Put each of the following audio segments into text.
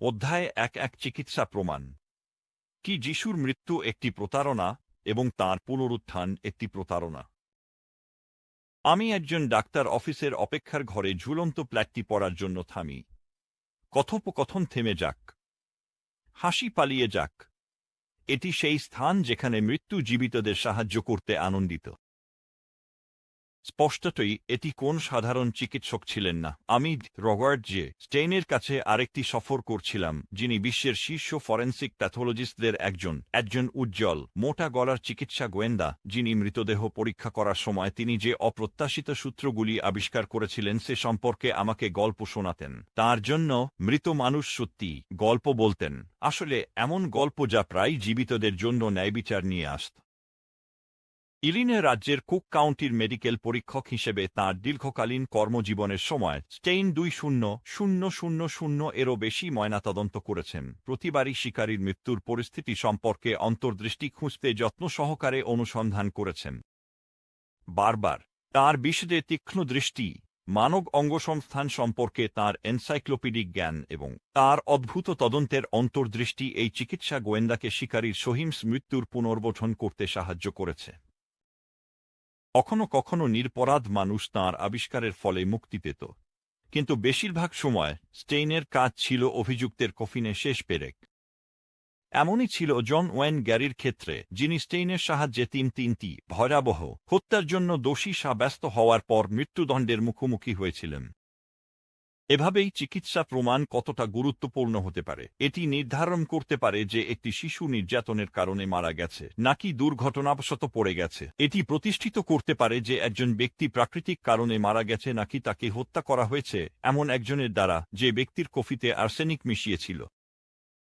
অধ্যায় এক এক চিকিৎসা প্রমাণ। কি যিশুর মৃত্যু একটি প্রতারণা এবং তাঁর পুনরুত্থান একটি প্রতারণা? আমি একজন ডাক্তার অফিসের অপেক্ষার ঘরে ঝুলন্ত প্ল্যাটটি পড়ার জন্য থামি। কথোপকথন থেমে যাক। হাসি পালিয়ে যাক। এটি সেই স্থান যেখানে মৃত্যু জীবিতদের সাহায্য করতে আনন্দিত। স্পষ্টতই এটি কোন সাধারণ চিকিৎসক ছিলেন না। আমি রবার্ট জে স্টেইনের কাছে আরেকটি সফর করছিলাম, যিনি বিশ্বের শীর্ষ ফরেন্সিক প্যাথোলজিস্টদের একজন একজন উজ্জ্বল, মোটা গলার চিকিৎসা গোয়েন্দা, যিনি মৃতদেহ পরীক্ষা করার সময় তিনি যে অপ্রত্যাশিত সূত্রগুলি আবিষ্কার করেছিলেন সে সম্পর্কে আমাকে গল্প শোনাতেন। তার জন্য মৃত মানুষ সত্যি গল্প বলতেন। আসলে এমন গল্প যা প্রায় জীবিতদের জন্য ন্যায়বিচার নিয়ে আসত। ইলিনে রাজ্যের কুক কাউন্টির মেডিকেল পরীক্ষক হিসেবে তাঁর দীর্ঘকালীন কর্মজীবনের সময় স্টেইন দুই শূন্য শূন্য শূন্য শূন্য এরও বেশি ময়নাতদন্ত করেছেন। প্রতিবারই শিকারীর মৃত্যুর পরিস্থিতি সম্পর্কে অন্তর্দৃষ্টি খুঁজতে যত্ন সহকারে অনুসন্ধান করেছেন। বারবার তাঁর বিশদে তীক্ষ্ণ দৃষ্টি, মানব অঙ্গসংস্থান সম্পর্কে তাঁর এনসাইক্লোপিডিক জ্ঞান এবং তার অদ্ভুত তদন্তের অন্তর্দৃষ্টি এই চিকিৎসা গোয়েন্দাকে শিকারীর সহিংস মৃত্যুর পুনর্গঠন করতে সাহায্য করেছে। কখনো কখনো নিরপরাধ মানুষ তাঁর আবিষ্কারের ফলে মুক্তি পেত। কিন্তু বেশিরভাগ সময় স্টেইনের কাজ ছিল অভিযুক্তের কফিনে শেষ পেরেক। এমনই ছিল জন ওয়েন গ্যারির ক্ষেত্রে, যিনি স্টেইনের সাহায্যে তিন তিনটি ভয়াবহ হত্যার জন্য দোষী সাব্যস্ত হওয়ার পর মৃত্যুদণ্ডের মুখোমুখি হয়েছিলেন। এভাবেই চিকিৎসা প্রমাণ কতটা গুরুত্বপূর্ণ হতে পারে, এটি নির্ধারণ করতে পারে যে একটি শিশু নির্যাতনের কারণে মারা গেছে, নাকি দুর্ঘটনাবশত পড়ে গেছে। এটি প্রতিষ্ঠিত করতে পারে যে একজন ব্যক্তি প্রাকৃতিক কারণে মারা গেছে নাকি তাকে হত্যা করা হয়েছে, এমন একজনের দ্বারা যে ব্যক্তির কফিতে আর্সেনিক মিশিয়েছিল।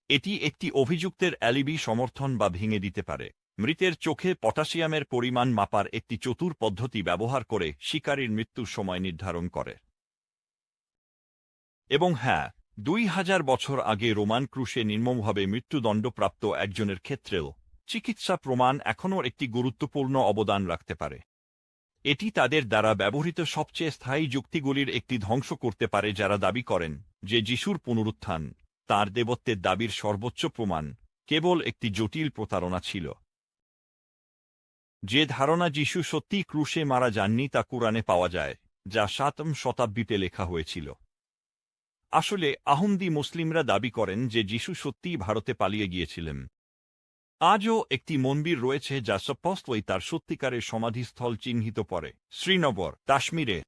এটি একটি অভিযুক্তের অ্যালিবি সমর্থন বা ভেঙে দিতে পারে। মৃতের চোখে পটাশিয়ামের পরিমাণ মাপার একটি চতুর পদ্ধতি ব্যবহার করে শিকারীর মৃত্যুর সময় নির্ধারণ করে। এবং হ্যাঁ দুই হাজার বছর আগে রোমান ক্রুশে নির্মমভাবে মৃত্যুদণ্ডপ্রাপ্ত একজনের ক্ষেত্রেও চিকিৎসা প্রমাণ এখনও একটি গুরুত্বপূর্ণ অবদান রাখতে পারে। এটি তাদের দ্বারা ব্যবহৃত সবচেয়ে স্থায়ী যুক্তিগুলির একটি ধ্বংস করতে পারে যারা দাবি করেন যে যিশুর পুনরুত্থান, তার দেবত্বের দাবির সর্বোচ্চ প্রমাণ, কেবল একটি জটিল প্রতারণা ছিল। যে ধারণা যিশু সত্যি ক্রুশে মারা যাননি তা কোরআনে পাওয়া যায়, যা সাতম শতাব্দীতে লেখা হয়েছিল। আসলে আহমদি মুসলিমরা দাবি করেন যে যিশু সত্যিই ভারতে পালিয়ে গিয়েছিলেন। আজও একটি মন্দির রয়েছে যা স্পষ্টই তার সত্যিকারের সমাধিস্থল চিহ্নিত করে। শ্রীনগর, কাশ্মীরে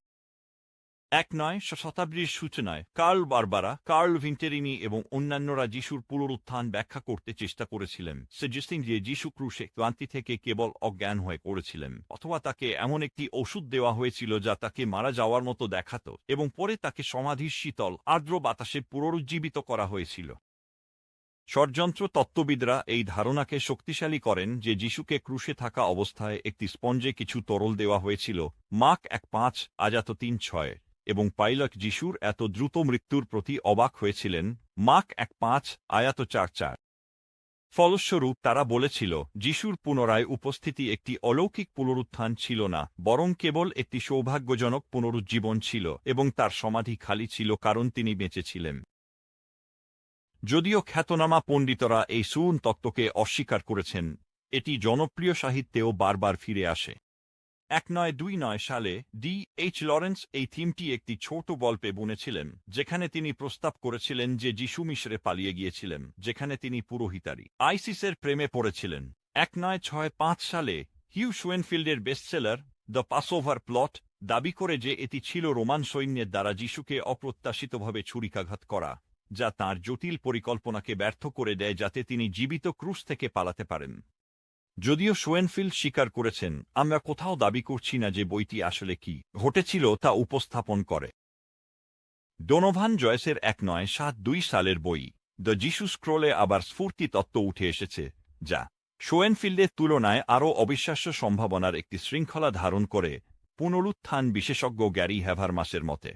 এক নয় শতাব্দীর সূচনায় কার্ল বারবারা, কার্ল ভিন্টেরিনি এবং অন্যান্যরা যিশুর পুনরুত্থান ব্যাখ্যা করতে চেষ্টা করেছিলেন। সাজেস্টিং যে যিশু ক্রুশে ক্লান্তি থেকে কেবল অজ্ঞান হয়ে পড়েছিলেন, অথবা তাকে এমন একটি ওষুধ দেওয়া হয়েছিল যা তাকে মারা যাওয়ার মতো দেখাত এবং পরে তাকে সমাধির শীতল, আর্দ্র বাতাসে পুনরুজ্জীবিত করা হয়েছিল। ষড়যন্ত্র তত্ত্ববিদরা এই ধারণাকে শক্তিশালী করেন যে যিশুকে ক্রুশে থাকা অবস্থায় একটি স্পঞ্জে কিছু তরল দেওয়া হয়েছিল মাক এক পাঁচ, আজাত তিন ছয়। এবং পাইলট যিশুর এত দ্রুত মৃত্যুর প্রতি অবাক হয়েছিলেন, মাক এক পাঁচ, আয়াত চার চার। ফলস্বরূপ তারা বলেছিল, যিশুর পুনরায় উপস্থিতি একটি অলৌকিক পুনরুত্থান ছিল না, বরং কেবল একটি সৌভাগ্যজনক পুনরুজ্জীবন ছিল এবং তার সমাধি খালি ছিল কারণ তিনি বেঁচেছিলেন। যদিও খ্যাতনামা পণ্ডিতরা এই সুন তত্ত্বকে অস্বীকার করেছেন, এটি জনপ্রিয় সাহিত্যেও বারবার ফিরে আসে। এক নয় দুই নয় সালে ডি এইচ লরেন্স এই থিমটি একটি ছোট গল্পে বুনেছিলেন, যেখানে তিনি প্রস্তাব করেছিলেন যে যিশু মিশরে পালিয়ে গিয়েছিলেন, যেখানে তিনি পুরোহিতারি আইসিসের প্রেমে পড়েছিলেন। এক নয় ছয় পাঁচ সালে হিউ সুয়েনফিল্ডের বেস্টসেলার দ্য পাসওভার প্লট, দাবি করে যে এটি ছিল রোমান সৈন্যের দ্বারা যিশুকে অপ্রত্যাশিতভাবে ছুরিকাঘাত করা, যা তার জটিল পরিকল্পনাকে ব্যর্থ করে দেয় যাতে তিনি জীবিত ক্রুশ থেকে পালাতে পারেন। যদিও সোয়েনফিল্ড স্বীকার করেছেন, আমরা কোথাও দাবি করছি না যে বইটি আসলে কি, ঘটেছিল তা উপস্থাপন করে। ডোনোভান জয়েসের এক নয় সাত দুই সালের বই, দ্য যিশু স্ক্রোলে আবার স্ফূর্তি তত্ত্ব উঠে এসেছে, যা সোয়েনফিল্ডের তুলনায় আরও অবিশ্বাস্য সম্ভাবনার একটি শৃঙ্খলা ধারণ করে পুনরুত্থান বিশেষজ্ঞ গ্যারি হ্যাভারমাসের মতে।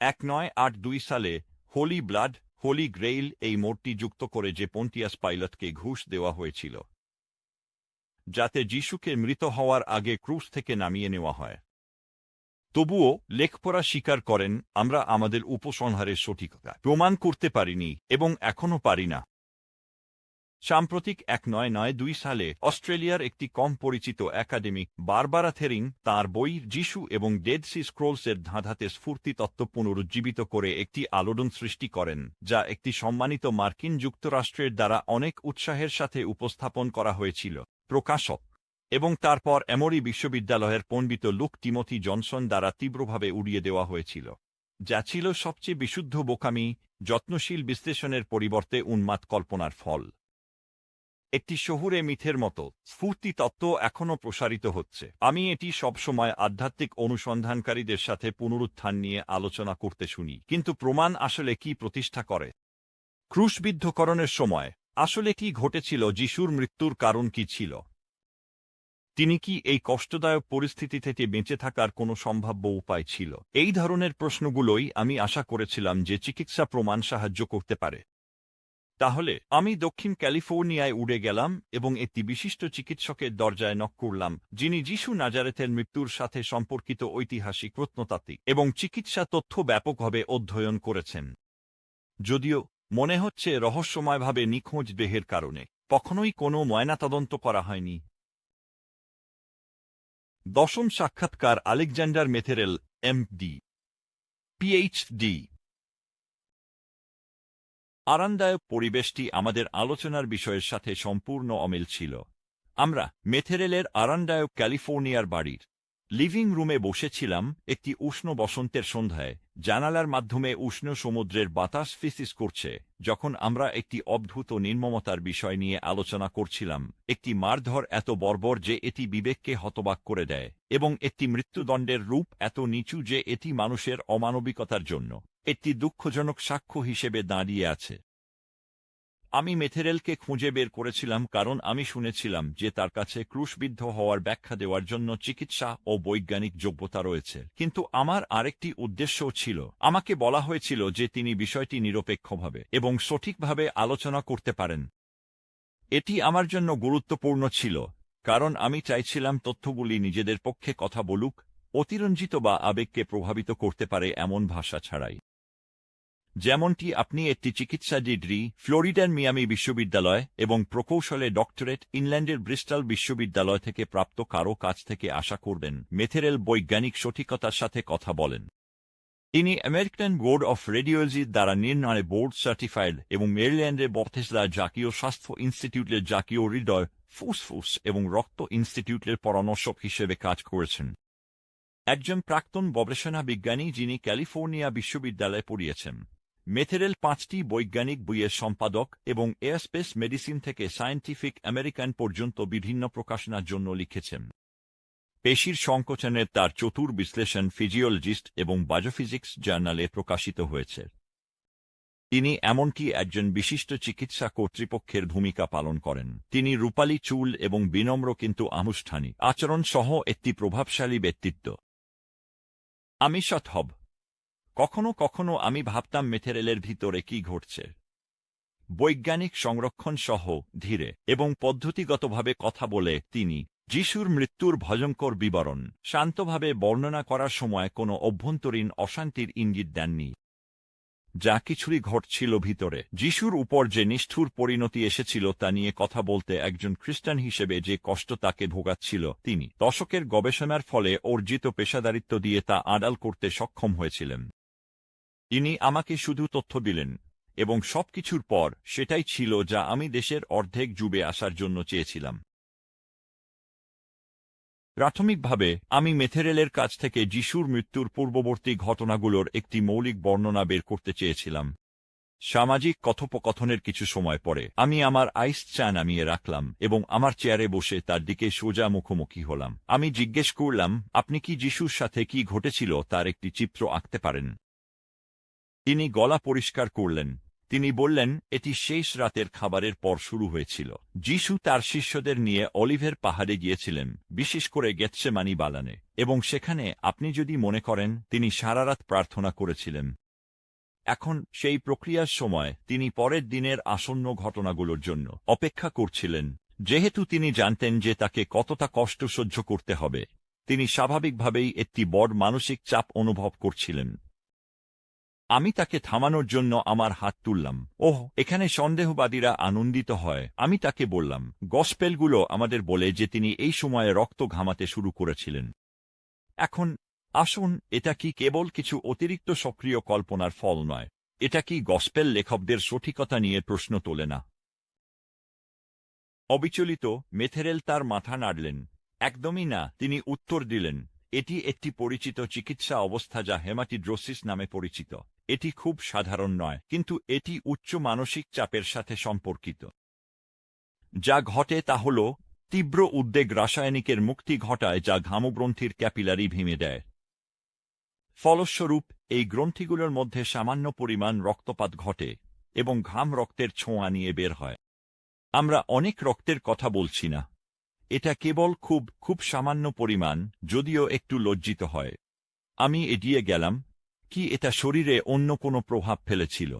এক নয় আট দুই সালে হোলি ব্লাড, হোলি গ্রেইল এই মোড়টি যুক্ত করে যে পন্টিয়াস পাইলটকে ঘুষ দেওয়া হয়েছিল। যাতে যিশুকে মৃত হওয়ার আগে ক্রুশ থেকে নামিয়ে নেওয়া হয়। তবুও লেখপড়া স্বীকার করেন, আমরা আমাদের উপসংহারের সঠিকতা প্রমাণ করতে পারিনি এবং এখনও পারি না। সাম্প্রতিক এক নয় নয় দুই সালে অস্ট্রেলিয়ার একটি কম পরিচিত একাডেমিক বারবারা থেরিং তাঁর বই যিশু এবং ডেড সি স্ক্রোলসের ধাঁধাতে স্ফূর্তি তত্ত্ব পুনরুজ্জীবিত করে একটি আলোড়ন সৃষ্টি করেন, যা একটি সম্মানিত মার্কিন যুক্তরাষ্ট্রের দ্বারা অনেক উৎসাহের সাথে উপস্থাপন করা হয়েছিল, প্রকাশক, এবং তারপর এমরি বিশ্ববিদ্যালয়ের পণ্ডিত লুক টিমথি জনসন দ্বারা তীব্রভাবে উড়িয়ে দেওয়া হয়েছিল, যা ছিল সবচেয়ে বিশুদ্ধ বোকামি, যত্নশীল বিশ্লেষণের পরিবর্তে উন্মাদ কল্পনার ফল। একটি শহুরে মিথের মতো। স্ফূর্তি তত্ত্ব এখনও প্রসারিত হচ্ছে। আমি এটি সবসময় আধ্যাত্মিক অনুসন্ধানকারীদের সাথে পুনরুত্থান নিয়ে আলোচনা করতে শুনি। কিন্তু প্রমাণ আসলে কি প্রতিষ্ঠা করে? ক্রুশবিদ্ধকরণের সময়। আসলে কি ঘটেছিল? যিশুর মৃত্যুর কারণ কি ছিল? তিনি কি এই কষ্টদায়ক পরিস্থিতি থেকে বেঁচে থাকার কোনো সম্ভাব্য উপায় ছিল? এই ধরনের প্রশ্নগুলোই আমি আশা করেছিলাম যে চিকিৎসা প্রমাণ সাহায্য করতে পারে। তাহলে, আমি দক্ষিণ ক্যালিফোর্নিয়ায় উড়ে গেলাম এবং একটি বিশিষ্ট চিকিৎসকের দরজায় নক করলাম, যিনি যিশু নাজারেথের মৃত্যুর সাথে সম্পর্কিত ঐতিহাসিক প্রত্নতাত্ত্বিক এবং চিকিৎসা তথ্য ব্যাপকভাবে অধ্যয়ন করেছেন। যদিও, মনে হচ্ছে রহস্যময়ভাবে নিখোঁজ দেহের কারণে, কখনোই কোনো ময়নাতদন্ত করা হয়নি। দশম সাক্ষাৎকার আলেকজান্ডার মেথেরেল এমডি পিএইচডি আরামদায়ক পরিবেশটি আমাদের আলোচনার বিষয়ের সাথে সম্পূর্ণ অমিল ছিল। আমরা মেথেরেলের আরামদায়ক ক্যালিফোর্নিয়ার বাড়ির লিভিং রুমে বসেছিলাম একটি উষ্ণ বসন্তের সন্ধ্যায়। জানালার মাধ্যমে উষ্ণ সমুদ্রের বাতাস ফিসিস করছে। যখন আমরা একটি অদ্ভুত নির্মমতার বিষয় নিয়ে আলোচনা করছিলাম, একটি মারধর এত বর্বর যে এটি বিবেককে হতবাক করে দেয় এবং একটি মৃত্যুদণ্ডের রূপ এত নিচু যে এটি মানুষের অমানবিকতার জন্য, একটি দুঃখজনক সাক্ষ্য হিসেবে দাঁড়িয়ে আছে। আমি মেথেরেলকে খুঁজে বের করেছিলাম কারণ আমি শুনেছিলাম যে তার কাছে ক্রুশবিদ্ধ হওয়ার ব্যাখ্যা দেওয়ার জন্য চিকিৎসা ও বৈজ্ঞানিক যোগ্যতা রয়েছে। কিন্তু আমার আরেকটি উদ্দেশ্যও ছিল। আমাকে বলা হয়েছিল যে তিনি বিষয়টি নিরপেক্ষভাবে এবং সঠিকভাবে আলোচনা করতে পারেন। এটি আমার জন্য গুরুত্বপূর্ণ ছিল, কারণ আমি চাইছিলাম তথ্যগুলি নিজেদের পক্ষে কথা বলুক, অতিরঞ্জিত বা আবেগকে প্রভাবিত করতে পারে এমন ভাষা ছাড়াই। যেমনটি আপনি একটি চিকিৎসা ডিগ্রি ফ্লোরিডার মিয়ামি বিশ্ববিদ্যালয় এবং প্রকৌশলে ডক্টরেট ইংল্যান্ডের ব্রিস্টাল বিশ্ববিদ্যালয় থেকে প্রাপ্ত কারও কাছ থেকে আশা করবেন মেথেরেল বৈজ্ঞানিক সঠিকতার সাথে কথা বলেন। তিনি আমেরিকান বোর্ড অফ রেডিওলজির দ্বারা নির্ণয়ে বোর্ড সার্টিফাইড এবং মেরিল্যান্ডের বথেসলা জাতীয় স্বাস্থ্য ইনস্টিটিউটের জাতীয় হৃদয়, ফুসফুস এবং রক্ত ইনস্টিটিউটের পরামর্শক হিসেবে কাজ করেছেন। একজন প্রাক্তন গবেষণা বিজ্ঞানী যিনি ক্যালিফোর্নিয়া বিশ্ববিদ্যালয়ে পড়িয়েছেন। মেথেরেল পাঁচটি বৈজ্ঞানিক বইয়ের সম্পাদক এবং এয়ারস্পেস মেডিসিন থেকে সায়েন্টিফিক আমেরিকান পর্যন্ত বিভিন্ন প্রকাশনার জন্য লিখেছেন। পেশির সংকোচনের তার চতুর বিশ্লেষণ ফিজিওলজিস্ট এবং বায়োফিজিক্স জার্নালে প্রকাশিত হয়েছে। তিনি এমনকি একজন বিশিষ্ট চিকিৎসা কর্তৃপক্ষের ভূমিকা পালন করেন। তিনি রূপালী চুল এবং বিনম্র কিন্তু আনুষ্ঠানিক। আচরণ সহ একটি প্রভাবশালী ব্যক্তিত্ব। আমি সৎহব কখনো কখনো আমি ভাবতাম মেথেরেলের ভিতরে কি ঘটছে। বৈজ্ঞানিক সংরক্ষণ সহ ধীরে এবং পদ্ধতিগতভাবে কথা বলে তিনি যিশুর মৃত্যুর ভয়ঙ্কর বিবরণ শান্তভাবে বর্ণনা করার সময় কোনো অভ্যন্তরীণ অশান্তির ইঙ্গিত দেননি। যা কিছুই ঘটছিল ভিতরে। যিশুর উপর যে নিষ্ঠুর পরিণতি এসেছিল তা নিয়ে কথা বলতে একজন খ্রিস্টান হিসেবে যে কষ্ট তাকে ভোগাচ্ছিল, তিনি দশকের গবেষণার ফলে অর্জিত পেশাদারিত্ব দিয়ে তা আড়াল করতে সক্ষম হয়েছিলেন। তিনি আমাকে শুধু তথ্য দিলেন, এবং সবকিছুর পর সেটাই ছিল যা আমি দেশের অর্ধেক জুবে আসার জন্য চেয়েছিলাম। প্রাথমিকভাবে, আমি মেথেরেলের কাছ থেকে যিশুর মৃত্যুর পূর্ববর্তী ঘটনাগুলোর একটি মৌলিক বর্ণনা বের করতে চেয়েছিলাম। সামাজিক কথোপকথনের কিছু সময় পরে, আমি আমার আইস চা নামিয়ে রাখলাম, এবং আমার চেয়ারে বসে তার দিকে সোজা মুখোমুখি হলাম। আমি জিজ্ঞেস করলাম, আপনি কি যিশুর সাথে কি ঘটেছিল, তার একটি চিত্র আঁকতে পারেন? তিনি গলা পরিষ্কার করলেন। তিনি বললেন, এটি শেষ রাতের খাবারের পর শুরু হয়েছিল। যিশু তার শিষ্যদের নিয়ে অলিভের পাহাড়ে গিয়েছিলেন, বিশেষ করে গেৎসেমানি বালানে। এবং সেখানে আপনি যদি মনে করেন, তিনি সারারাত প্রার্থনা করেছিলেন। এখন সেই প্রক্রিয়ার সময় তিনি পরের দিনের আসন্ন ঘটনাগুলোর জন্য অপেক্ষা করছিলেন। যেহেতু তিনি জানতেন যে তাকে কতটা কষ্ট সহ্য করতে হবে, তিনি স্বাভাবিকভাবেই একটি বড় মানসিক চাপ অনুভব করছিলেন। আমি তাকে থামানোর জন্য আমার হাত তুললাম। ওহ, এখানে সন্দেহবাদীরা আনন্দিত হয়। আমি তাকে বললাম, গসপেলগুলো আমাদের বলে যে তিনি এই সময়ে রক্ত ঘামাতে শুরু করেছিলেন। এখন, আসুন, এটা কি কেবল কিছু অতিরিক্ত সক্রিয় কল্পনার ফল নয়? এটা কি গসপেল লেখকদের সঠিকতা নিয়ে প্রশ্ন তোলে না? অবিচলিত, মেথেরেল তার মাথা নাড়লেন। একদমই না, তিনি উত্তর দিলেন। এটি একটি পরিচিত চিকিৎসা অবস্থা যা হেমাটিড্রোসিস নামে পরিচিত। এটি খুব সাধারণ নয়, কিন্তু এটি উচ্চ মানসিক চাপের সাথে সম্পর্কিত। যা ঘটে তা হল, তীব্র উদ্বেগ রাসায়নিকের মুক্তি ঘটায় যা ঘামগ্রন্থির ক্যাপিলারি ভেঙে দেয়। ফলস্বরূপ, এই গ্রন্থিগুলোর মধ্যে সামান্য পরিমাণ রক্তপাত ঘটে এবং ঘাম রক্তের ছোঁয়া নিয়ে বের হয়। আমরা অনেক রক্তের কথা বলছি না। এটা কেবল খুব খুব সামান্য পরিমাণ, যদিও একটু লজ্জিত হয়। আমি এগিয়ে গেলাম কি এটা শরীরে অন্য কোনো প্রভাব ফেলেছিল?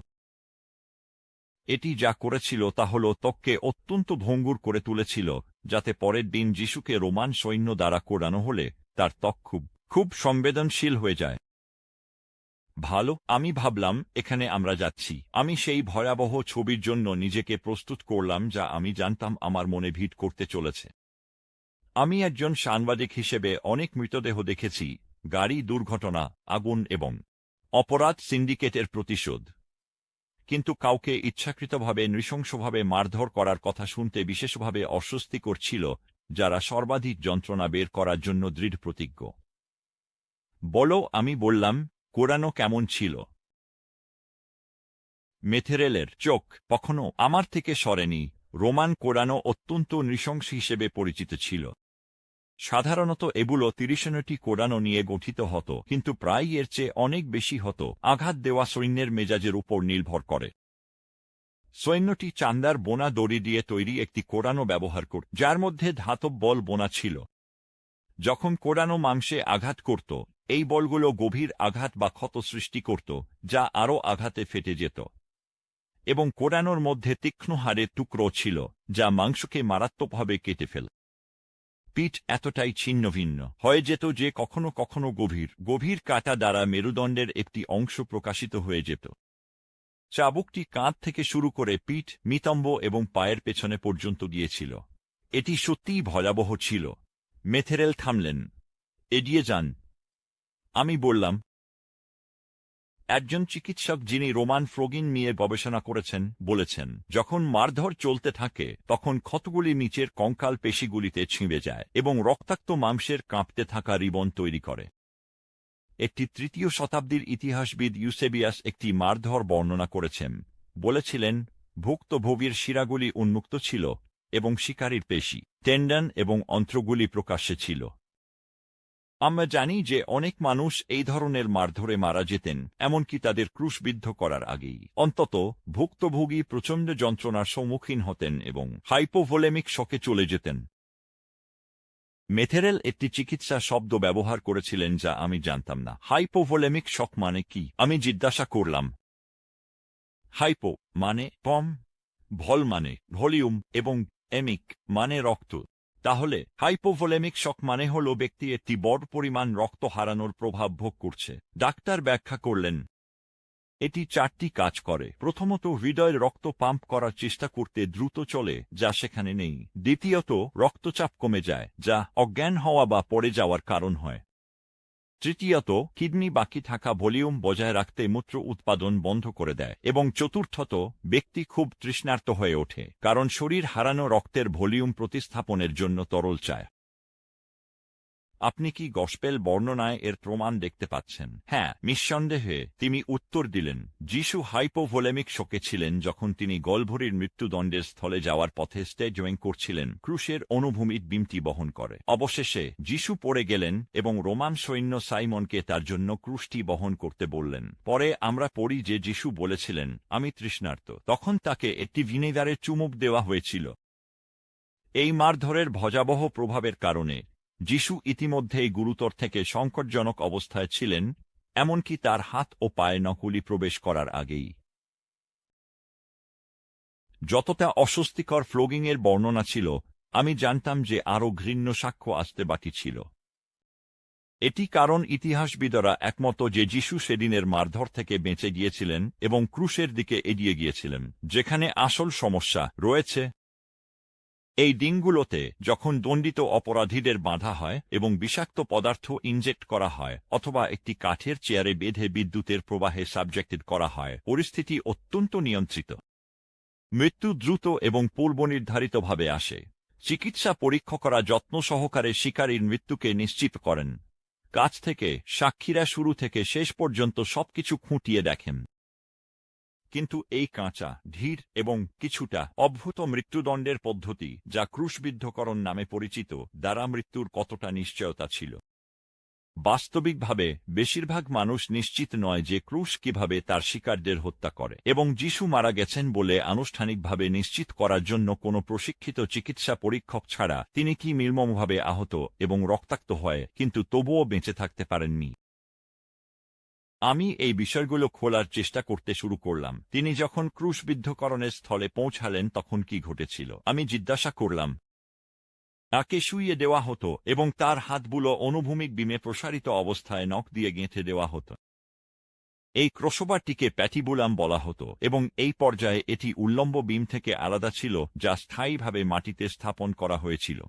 এটি যা করেছিল তা হল ত্বককে অত্যন্ত ভঙ্গুর করে তুলেছিল, যাতে পরের দিন যিশুকে রোমান সৈন্য দ্বারা কোরানো হলে তার ত্বক খুব খুব সংবেদনশীল হয়ে যায়। ভালো, আমি ভাবলাম, এখানে আমরা যাচ্ছি। আমি সেই ভয়াবহ ছবির জন্য নিজেকে প্রস্তুত করলাম যা আমি জানতাম আমার মনে ভিড় করতে চলেছে। আমি একজন সাংবাদিক হিসেবে অনেক মৃতদেহ দেখেছি, গাড়ি দুর্ঘটনা, আগুন এবং অপরাধ সিন্ডিকেটের প্রতিশোধ। কিন্তু কাউকে ইচ্ছাকৃতভাবে, নৃশংসভাবে মারধর করার কথা শুনতে বিশেষভাবে অস্বস্তি করছিল যারা সর্বাধিক যন্ত্রণা বের করার জন্য দৃঢ় প্রতিজ্ঞ। বলো, আমি বললাম কোরআনো কেমন ছিল? মেথেরেলের চোখ কখনো আমার থেকে সরেনি। রোমান কোরআনো অত্যন্ত নৃশংস হিসেবে পরিচিত ছিল। সাধারণত এগুলো তিরিশানটি কোরআনো নিয়ে গঠিত হতো, কিন্তু প্রায় এর চেয়ে অনেক বেশি হতো আঘাত দেওয়া সৈন্যের মেজাজের উপর নির্ভর করে। সৈন্যটি চান্দার বোনা দড়ি দিয়ে তৈরি একটি কোরআনো ব্যবহার করত যার মধ্যে ধাতব বল বোনা ছিল। যখন কোরআনো মাংসে আঘাত করত, এই বলগুলো গভীর আঘাত বা ক্ষত সৃষ্টি করত, যা আরও আঘাতে ফেটে যেত। এবং কোরআনোর মধ্যে তীক্ষ্ণ হাড়ের টুকরো ছিল, যা মাংসকে মারাত্মকভাবে কেটে ফেল পিঠ এতটাই ছিন্ন ভিন্ন হয়ে যেত যে কখনো কখনো গভীর। গভীর কাটা দ্বারা মেরুদণ্ডের একটি অংশ প্রকাশিত হয়ে যেত। চাবুকটি কাঁধ থেকে শুরু করে পিঠ, মিতম্ব এবং পায়ের পেছনে পর্যন্ত গিয়েছিল। এটি সত্যিই ভয়াবহ ছিল। মেথেরেল থামলেন। এগিয়ে যান। আমি বললাম একজন চিকিৎসক যিনি রোমান ফ্রোগিন নিয়ে গবেষণা করেছেন বলেছেন, যখন মারধর চলতে থাকে, তখন ক্ষতগুলি নিচের কঙ্কাল পেশিগুলিতে ছিঁড়ে যায় এবং রক্তাক্ত মাংসের কাঁপতে থাকা রিবন তৈরি করে। একটি তৃতীয় শতাব্দীর ইতিহাসবিদ ইউসেবিয়াস একটি মারধর বর্ণনা করেছেন, বলেছিলেন ভুক্তভোগীর শিরাগুলি উন্মুক্ত ছিল এবং শিকারীর পেশি, টেন্ডন এবং অন্ত্রগুলি প্রকাশ্যে ছিল। আমরা জানি যে অনেক মানুষ এই ধরনের মারধরে মারা যেতেন, এমনকি তাদের ক্রুশবিদ্ধ করার আগেই। অন্তত ভুক্তভোগী প্রচণ্ড যন্ত্রণার সম্মুখীন হতেন এবং হাইপোভোলেমিক শকে চলে যেতেন। মেথেরেল একটি চিকিৎসা শব্দ ব্যবহার করেছিলেন যা আমি জানতাম না। হাইপোভোলেমিক শক মানে কি? আমি জিজ্ঞাসা করলাম। হাইপো মানে কম ভল মানে ভলিউম এবং এমিক মানে রক্ত। তাহলে, হাইপোভোলেমিক শক মানে হল ব্যক্তি একটি বড় পরিমাণ রক্ত হারানোর প্রভাব ভোগ করছে। ডাক্তার ব্যাখ্যা করলেন, এটি চারটি কাজ করে। প্রথমত, হৃদয়ের রক্ত পাম্প করার চেষ্টা করতে দ্রুত চলে, যা সেখানে নেই। দ্বিতীয়ত, রক্তচাপ কমে যায়, যা অজ্ঞান হওয়া বা পড়ে যাওয়ার কারণ হয়। তৃতীয়ত, কিডনি বাকি থাকা ভলিউম বজায় রাখতে মূত্র উৎপাদন বন্ধ করে দেয় এবং চতুর্থত, ব্যক্তি খুব তৃষ্ণার্ত হয়ে ওঠে, কারণ শরীর হারানো রক্তের ভলিউম প্রতিস্থাপনের জন্য তরল চায়। আপনি কি গসপেল বর্ণনায় এর প্রমাণ দেখতে পাচ্ছেন? হ্যাঁ নিঃসন্দেহে, তিনি উত্তর দিলেন, যিশু হাইপোভোলেমিক শোকে ছিলেন যখন তিনি গলভরির মৃত্যুদণ্ডের স্থলে যাওয়ার পথে স্টেজওয়িং করছিলেন, ক্রুশের অনুভূমির বিমটি বহন করে। অবশেষে, যিশু পড়ে গেলেন এবং রোমান সৈন্য সাইমনকে তার জন্য ক্রুশটি বহন করতে বললেন, পরে আমরা পড়ি যে যিশু বলেছিলেন, আমি তৃষ্ণার্ত। তখন তাকে একটি ভিনেগারের চুমুক দেওয়া হয়েছিল। এই মারধরের ভজাবহ প্রভাবের কারণে যিশু ইতিমধ্যেই গুরুতর থেকে সংকটজনক অবস্থায় ছিলেন, এমনকি তার হাত ও পায়ে নকুলি প্রবেশ করার আগেই। যতটা অস্বস্তিকর ফ্লোগিংয়ের বর্ণনা ছিল, আমি জানতাম যে আরও ঘৃণ্য সাক্ষ্য আসতে বাকি ছিল। এটি কারণ ইতিহাসবিদরা একমত যে যিশু সেদিনের মারধর থেকে বেঁচে গিয়েছিলেন এবং ক্রুশের দিকে এগিয়ে গিয়েছিলেন, যেখানে আসল সমস্যা রয়েছে এই দিনগুলোতে যখন দণ্ডিত অপরাধীদের বাঁধা হয় এবং বিষাক্ত পদার্থ ইনজেক্ট করা হয় অথবা একটি কাঠের চেয়ারে বেঁধে বিদ্যুতের প্রবাহে সাবজেক্টেড করা হয়, পরিস্থিতি অত্যন্ত নিয়ন্ত্রিত। মৃত্যু দ্রুত এবং পূর্বনির্ধারিতভাবে আসে। চিকিৎসা পরীক্ষা করা যত্ন সহকারে শিকারীর মৃত্যুকে নিশ্চিত করেন। কাছ থেকে, সাক্ষীরা শুরু থেকে শেষ পর্যন্ত সবকিছু খুঁটিয়ে দেখেন। কিন্তু এই কাঁচা, ধীর এবং কিছুটা অভূত মৃত্যুদণ্ডের পদ্ধতি যা ক্রুশবিদ্ধকরণ নামে পরিচিত দ্বারা মৃত্যুর কতটা নিশ্চয়তা ছিল। বাস্তবিকভাবে, বেশিরভাগ মানুষ নিশ্চিত নয় যে ক্রুশ কীভাবে তার শিকারদের হত্যা করে এবং যিশু মারা গেছেন বলে আনুষ্ঠানিকভাবে নিশ্চিত করার জন্য কোনো প্রশিক্ষিত চিকিৎসা পরীক্ষক ছাড়া তিনি কি নির্মমভাবে আহত এবং রক্তাক্ত হয়, কিন্তু তবুও বেঁচে থাকতে পারেননি। আমি এই বিষয়গুলো খোলার চেষ্টা করতে শুরু করলাম। তিনি যখন ক্রুশবিদ্ধকরণের স্থলে পৌঁছালেন তখন কি ঘটেছিল? আমি জিজ্ঞাসা করলাম, তাকে শুইয়ে দেওয়া হতো এবং তার হাতগুলো অনুভূমিক বিমে প্রসারিত অবস্থায় নখ দিয়ে গেঁথে দেওয়া হতো। এই ক্রসবারটিকে প্যাটিবুলাম বলা হতো এবং এই পর্যায়ে এটি উল্লম্ব বিম থেকে আলাদা ছিল যা স্থায়ীভাবে মাটিতে স্থাপন করা হয়েছিল।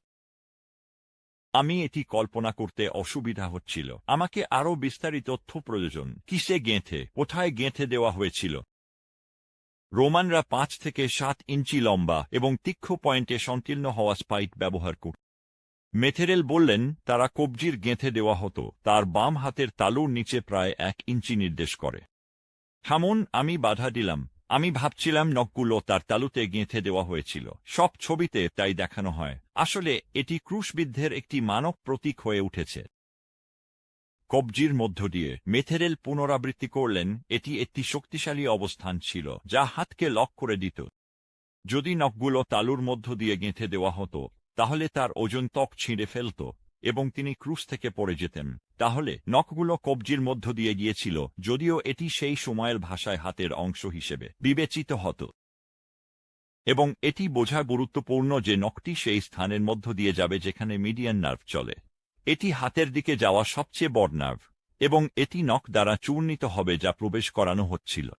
আমি এটি কল্পনা করতে অসুবিধা হচ্ছিল। আমাকে আরও বিস্তারিত তথ্য প্রয়োজন। কিসে গেঁথে? কোথায় গেঁথে দেওয়া হয়েছিল? রোমানরা পাঁচ থেকে সাত ইঞ্চি লম্বা এবং তীক্ষ্ণ পয়েন্টে সংকীর্ণ হওয়া স্পাইট ব্যবহার করত মেথেরেল বললেন, তারা কবজির গেঁথে দেওয়া হতো। তার বাম হাতের তালুর নিচে প্রায় এক ইঞ্চি নির্দেশ করে। থামুন, আমি বাধা দিলাম। আমি ভাবছিলাম নখগুলো তার তালুতে গেঁথে দেওয়া হয়েছিল। সব ছবিতে তাই দেখানো হয়। আসলে এটি ক্রুশবিদ্ধের একটি মানব প্রতীক হয়ে উঠেছে। কবজির মধ্য দিয়ে মেথেরেল পুনরাবৃত্তি করলেন, এটি একটি শক্তিশালী অবস্থান ছিল, যা হাতকে লক করে দিত। যদি নখগুলো তালুর মধ্য দিয়ে গেঁথে দেওয়া হতো, তাহলে তার ওজন ত্বক ছিঁড়ে ফেলত। এবং তিনি ক্রুশ থেকে পড়ে যেতেন। তাহলে, নখগুলো কবজির মধ্য দিয়ে গিয়েছিল, যদিও এটি সেই সময়ের ভাষায় হাতের অংশ হিসেবে বিবেচিত হতো। এবং এটি বোঝা গুরুত্বপূর্ণ যে নখটি সেই স্থানের মধ্য দিয়ে যাবে যেখানে মিডিয়ান নার্ভ চলে। এটি হাতের দিকে যাওয়া সবচেয়ে বড় নার্ভ, এবং এটি নখ দ্বারা চূর্ণিত হবে যা প্রবেশ করানো হচ্ছিল।